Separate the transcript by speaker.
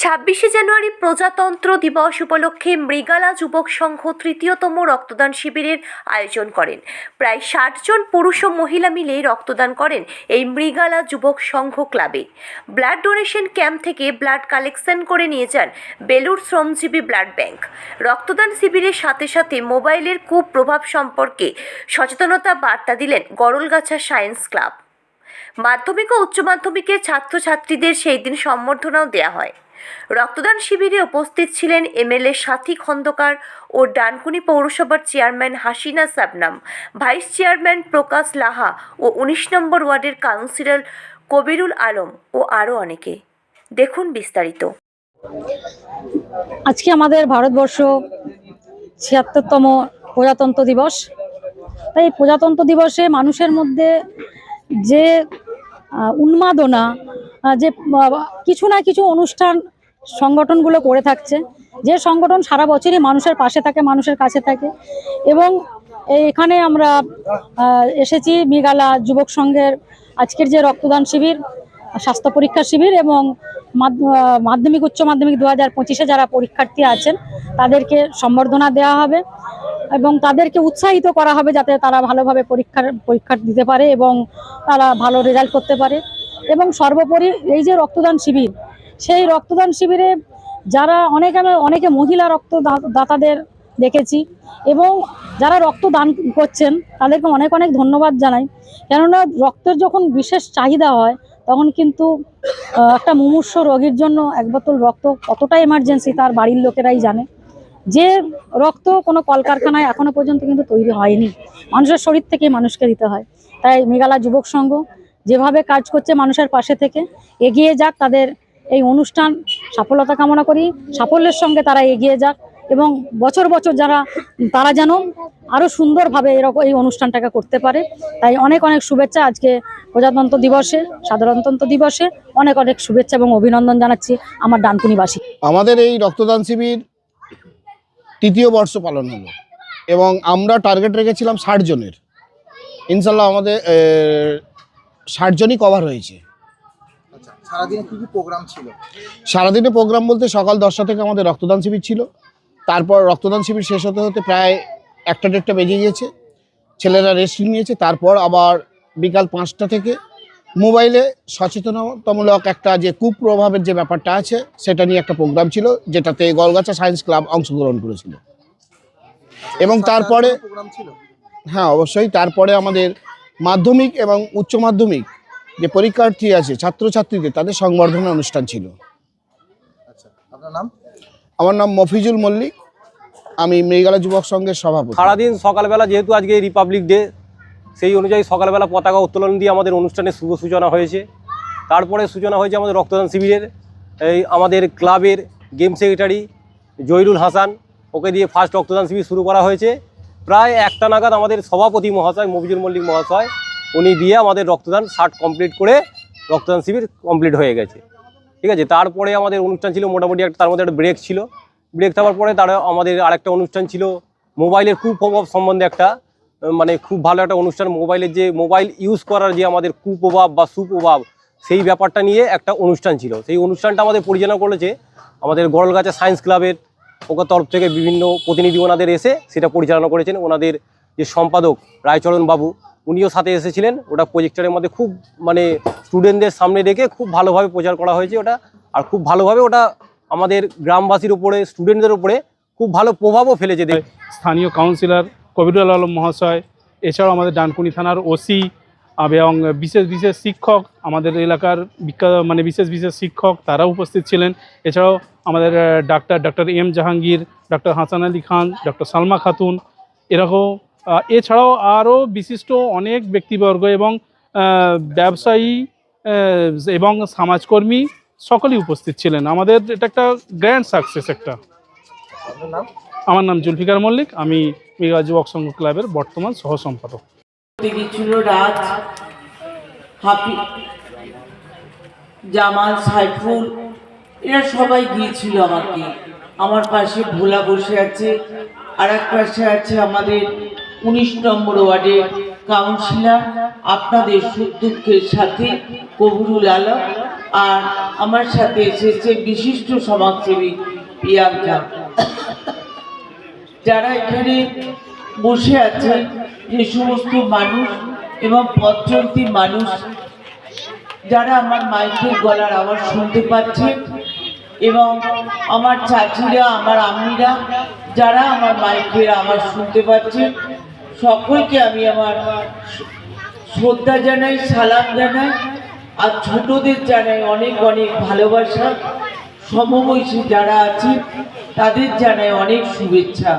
Speaker 1: ছাব্বিশে জানুয়ারি প্রজাতন্ত্র দিবস উপলক্ষে মৃগালা যুবক সংঘ তৃতীয়তম রক্তদান শিবিরের আয়োজন করেন। প্রায় ষাট জন পুরুষ ও মহিলা মিলে রক্তদান করেন এই মৃগালা যুবক সংঘ ক্লাবে। ব্লাড ডোনেশন ক্যাম্প থেকে ব্লাড কালেকশন করে নিয়ে যান বেলুর শ্রমজীবী ব্লাড ব্যাংক। রক্তদান শিবিরের সাথে সাথে মোবাইলের কুপ্রভাব সম্পর্কে সচেতনতা বার্তা দিলেন গরলগাছা সায়েন্স ক্লাব। মাধ্যমিক ও উচ্চ মাধ্যমিকের ছাত্রছাত্রীদের সেই দিন সম্বর্ধনাও দেওয়া হয়। রক্তদান শিবিরে উপস্থিত ছিলেন এমএলএ সাথী খন্দকার ও ডানকুনি পৌরসভার chairman Hasina Sabnam, vice chairman Prakash Laha ও উনিশ নম্বর ওয়ার্ডের কাউন্সিলর কবিরুল আলম ও আরও অনেকে। দেখুন বিস্তারিত।
Speaker 2: আজকে আমাদের ভারতবর্ষ ছিয়াত্তরতম প্রজাতন্ত্র দিবস। তাই প্রজাতন্ত্র দিবসে মানুষের মধ্যে যে উন্মাদনা যে কিছু না কিছু অনুষ্ঠান সংগঠনগুলো করে থাকছে। যে সংগঠন সারা বছরই মানুষের পাশে থাকে, মানুষের কাছে থাকে। এবং এখানে আমরা এসেছি মেঘালা যুবক সংঘের আজকের যে রক্তদান শিবির, স্বাস্থ্য পরীক্ষা শিবির এবং মাধ্য- মাধ্যমিক, উচ্চ মাধ্যমিক দু হাজার পঁচিশে যারা পরীক্ষার্থী আছেন, তাদেরকে সম্বর্ধনা দেওয়া হবে এবং তাদেরকে উৎসাহিত করা হবে যাতে তারা ভালোভাবে পরীক্ষার, পরীক্ষা দিতে পারে এবং তারা ভালো রেজাল্ট করতে পারে। এবং সর্বোপরি এই যে রক্তদান শিবির সেই রক্তদান শিবিরে যারা অনেক আমি অনেকে মহিলা রক্ত দাতাদের দেখেছি এবং যারা রক্ত দান করছেন, তাদেরকে অনেক অনেক ধন্যবাদ জানাই। কেননা রক্তের যখন বিশেষ চাহিদা হয়, তখন কিন্তু একটা মুমূর্ষ রোগীর জন্য এক বোতল রক্ত কতটা এমার্জেন্সি তার বাড়ির লোকেরাই জানে। যে রক্ত কোনো কলকারখানায় এখনও পর্যন্ত কিন্তু তৈরি হয়নি। মানুষের শরীর থেকে মানুষকে দিতে হয়। তাই মেঘালয় যুবক সংঘ যেভাবে কাজ করছে মানুষের পাশে থেকে, এগিয়ে যাক তাদের এই অনুষ্ঠান সফলতা কামনা করি। সাফল্যের সঙ্গে তারা এগিয়ে যাক এবং বছর বছর যারা, তারা যেন আরও সুন্দরভাবে এরকম এই অনুষ্ঠানটাকে করতে পারে। তাই অনেক অনেক শুভেচ্ছা আজকে প্রজাতন্ত্র দিবসে, সাধারণতন্ত্র দিবসে। অনেক অনেক শুভেচ্ছা এবং অভিনন্দন জানাচ্ছি আমার ডানকুনিবাসী।
Speaker 3: আমাদের এই রক্তদান শিবির তৃতীয় বর্ষ পালন হলো এবং আমরা টার্গেট রেখেছিলাম ষাট জনের। ইনশাল্লাহ আমাদের ষাট জনই কভার হয়েছে।
Speaker 4: সারাদিনে কি কি প্রোগ্রাম ছিল?
Speaker 3: সারাদিনে প্রোগ্রাম বলতে সকাল দশটা থেকে আমাদের রক্তদান শিবির ছিল। তারপর রক্তদান শিবির শেষ হতে হতে প্রায় একটা দেড়টা বেজে গিয়েছে। ছেলেরা রেস্ট নিয়েছে তারপর আবার বিকাল পাঁচটা থেকে মোবাইলে সচেতনতামূলক একটা যে কুপ্রভাবের যে ব্যাপারটা আছে সেটা নিয়ে একটা প্রোগ্রাম ছিল যেটাতে গলগাছা সায়েন্স ক্লাব অংশগ্রহণ করেছিল। এবং তারপরে হ্যাঁ অবশ্যই। তারপরে আমাদের মাধ্যমিক এবং উচ্চ মাধ্যমিক যে পরীক্ষার্থী আছে ছাত্রছাত্রীদের তাদের সংবর্ধনা অনুষ্ঠান ছিল।
Speaker 4: আচ্ছা আপনার নাম?
Speaker 3: আমার নাম মফিজুল মল্লিক। আমি মেঘালয় যুবক সংঘের সভাপতি।
Speaker 5: সারাদিন সকালবেলা যেহেতু আজকে রিপাবলিক ডে সেই অনুযায়ী সকালবেলা পতাকা উত্তোলন দিয়ে আমাদের অনুষ্ঠানের শুভ সূচনা হয়েছে। তারপরে সূচনা হয়েছে আমাদের রক্তদান শিবিরের। এই আমাদের ক্লাবের গেম সেক্রেটারি জহিরুল হাসান ওকে দিয়ে ফার্স্ট রক্তদান শিবির শুরু করা হয়েছে। প্রায় একটা নাগাদ আমাদের সভাপতি মহাশয় মফিজুল মল্লিক মহাশয় উনি দিয়ে আমাদের রক্তদান ষাট কমপ্লিট করে রক্তদান শিবির কমপ্লিট হয়ে গেছে। ঠিক আছে? তারপরে আমাদের অনুষ্ঠান ছিল মোটামুটি একটা, তার মধ্যে একটা ব্রেক ছিল। ব্রেক থাকার পরে তারা আমাদের আরেকটা অনুষ্ঠান ছিল। মোবাইলের কুপ্রভাব সম্বন্ধে একটা মানে খুব ভালো একটা অনুষ্ঠান। মোবাইলের যে মোবাইল ইউজ করার যে আমাদের কুপ্রভাব বা সুপ্রভাব সেই ব্যাপারটা নিয়ে একটা অনুষ্ঠান ছিল। সেই অনুষ্ঠানটা আমাদের পরিচালনা করেছে আমাদের গড়লগাছা সায়েন্স ক্লাবের ওকার তরফ থেকে বিভিন্ন প্রতিনিধি ওনাদের এসে সেটা পরিচালনা করেছেন। ওনাদের যে সম্পাদক রায়চরণ বাবু উনিও সাথে এসেছিলেন। ওটা প্রজেক্টরের মধ্যে খুব মানে স্টুডেন্টদের সামনে রেখে খুব ভালোভাবে প্রচার করা হয়েছে ওটা। আর খুব ভালোভাবে ওটা আমাদের গ্রামবাসীর উপরে স্টুডেন্টদের উপরে খুব ভালো প্রভাবও ফেলেছে
Speaker 6: স্থানীয় কাউন্সিলর কবিরুল আলম মহাশয়, এছাড়াও আমাদের ডানকুনি থানার ওসি এবং বিশেষ বিশেষ শিক্ষক, আমাদের এলাকার বিখ্যাত মানে বিশেষ বিশেষ শিক্ষক তারাও উপস্থিত ছিলেন। এছাড়াও আমাদের doctor doctor M Jahangir doctor Hasan Ali Khan doctor Salma Khatun এরকম এছাড়াও আরও বিশিষ্ট অনেক ব্যক্তিবর্গ এবং ব্যবসায়ী এবং সমাজকর্মী সকলেই উপস্থিত ছিলেন। আমাদের এটা একটা গ্র্যান্ড সাকসেস একটা।
Speaker 4: নাম?
Speaker 6: আমার নাম জুলফিকার মল্লিক। আমি মেঘা যুবক সংঘ ক্লাবের বর্তমান সহ সম্পাদক
Speaker 7: রাজ হাফি জামাল সাইফুল এরা সবাই গিয়েছিল আমাকে। আমার পাশে ভোলা বসে আছে আর এক পাশে আছে আমাদের উনিশ নম্বর ওয়ার্ডের কাউন্সিলর, আপনাদের সুখ দুঃখের সাথে কবরুল আলম আর আমার সাথে এসেছে বিশিষ্ট সমাজসেবী প্রিয়াঙ্কা। যারা এখানে বসে আছে যে সমস্ত মানুষ এবং পথচলতি মানুষ, যারা আমার মাইকের গলার আওয়াজ শুনতে পাচ্ছে এবং আমার চাচিরা, আমার আম্মিরা, যারা আমার মাইকের আওয়াজ শুনতে পাচ্ছে সকলকে আমি আমার শ্রদ্ধা জানাই, সালাম জানাই, আর ছোটদের জানাই অনেক অনেক ভালোবাসা। সমবয়সী যারা আছে, তাদের জানাই অনেক শুভেচ্ছা।